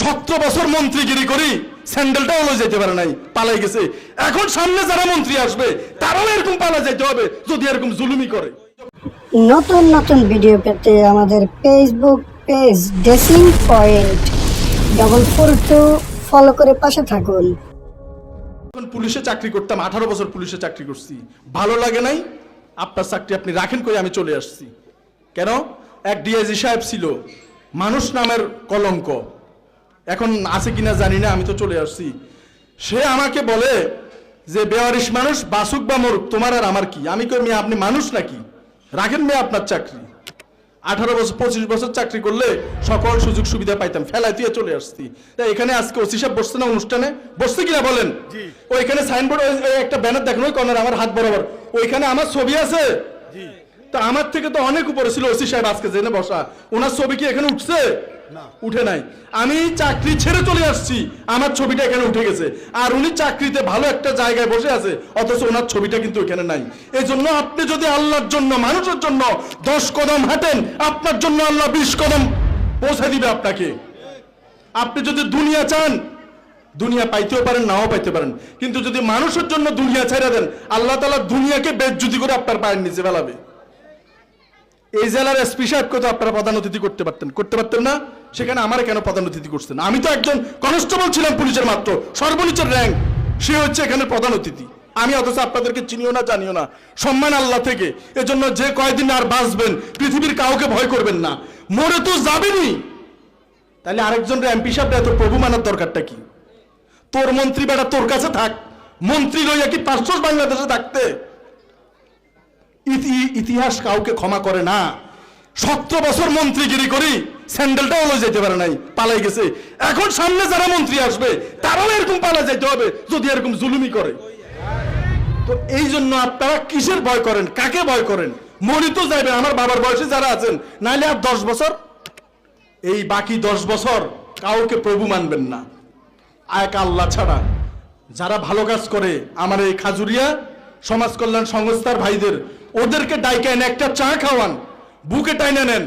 সতেরো বছর মন্ত্রীগিরি করি স্যান্ডেলটাও লয়ে যেতে পারে নাই পালাই গেছে। এখন সামনে যারা মন্ত্রী আসবে তারাও এরকম পালা যেতে হবে যদি এরকম জুলুমি করে। নতুন নতুন ভিডিও পেতে আমাদের Facebook page dressing point double four two follow করে পাশে থাকুন। যখন পুলিশে চাকরি করতাম আঠারো বছর পুলিশে চাকরি করছি। ভালো লাগে নাই? আপনার চাকরি আপনি রাখেন করে আমি চলে আসছি। কেন? এক ডিআইজি সাহেব ছিল মানুষ নামের কলঙ্ক। এখন আছে কিনা জানি না আমি তো চলে আসছি। সে আমাকে বলে যে বেওয়ারিশ মানুষ বাসুক বা মরুক তোমার আর আমার কি? আমি কই মেয়ে আপনি মানুষ নাকি? রাখেন মেয়ে আপনার চাকরি। আঠারো বছর পঁচিশ বছর চাকরি করলে সকল সুযোগ সুবিধা পাইতাম ফেলাই তুই চলে আসছি তাই এখানে আজকে ওসি সাহেব বসছে না অনুষ্ঠানে? বসছে কিনা বলেন? ওইখানে সাইনবোর্ড একটা ব্যানার দেখেন ওই কর্নার আমার হাত বরাবর। ওইখানে আমার ছবি আছে? তা আমার থেকে তো অনেক উপরে ছিল ওসি সাহেব আজকে জেনে বসা। ওনার ছবি কি এখানে উঠছে? উঠে নাই। আমি চাকরি ছেড়ে চলে আসছি। আমার ছবিটা এখানে উঠে গেছে। আর উনি চাকরিতে ভালো একটা জায়গায় বসে আছে, অথচ ওনার ছবিটা কিন্তু এখানে নাই। এই জন্য আপনি যদি আল্লাহর জন্য, মানুষের জন্য দশ কদম হাঁটেন, আপনার জন্য আল্লাহ বিশ কদম পৌঁছে দিবে আপনাকে। আপনি যদি দুনিয়া চান, দুনিয়া পাইতেও পারেন, নাও পাইতে পারেন। কিন্তু যদি মানুষের জন্য দুনিয়া ছেড়ে দেন, আল্লাহ তালা দুনিয়াকে বেজ্জুতি করে আপনার পায়ের নিচে ফেলাবে। এই জেলার এসপি সাহেবকে তো আপনারা প্রধান অতিথি করতে পারতেন। করতে পারতেন না? সেখানে আমার কেন প্রধান অতিথি করছেন? আমি তো একজন কনস্টেবল ছিলাম পুলিশের মাত্র। সর্বনিচের র্যাঙ্ক। সে হচ্ছে এখানে প্রধান অতিথি। আমি অথচ আপনাদেরকে চিনিও না, জানিও না। সম্মান আল্লাহ থেকে। এজন্য যে কয়দিন আর বাঁচবেন, পৃথিবীর কাউকে ভয় করবেন না। মরে তো যাবেনি তাহলে আরেকজন এমপি সাহেব এত প্রভু মানার দরকারটা কি? তোর মন্ত্রী বেটা তোর কাছে থাক। মন্ত্রী লইয়া কি পাঁচশো বাংলাদেশে থাকতে? ইতিহাস কাউকে ক্ষমা করে না। সতেরো বছর মন্ত্রীগিরি করি, স্যান্ডেলটাও লয়ে যেতে পারে নাই, পালাই গেছে। এখন সামনে যারা মন্ত্রী আসবে, তারাও এরকম পালা যেতে হবে, যদি এরকম জুলুমি করে। তো এই জন্য আপনারা কিসের ভয় করেন? কাকে ভয় করেন? মরি তো যাইবে, আমার বাবার বয়সে যারা আছেন, নাইলে আর দশ বছর? এই বাকি দশ বছর কাউকে প্রভু মানবেন না। এক আল্লাহ ছাড়া, যারা ভালো কাজ করে, আমার এই খাজুরিয়া সমাজ কল্যাণ সংস্থার ভাইদের ওদেরকে ডাইকে একটা চা খাওয়ান বুকে টাইনে নেন।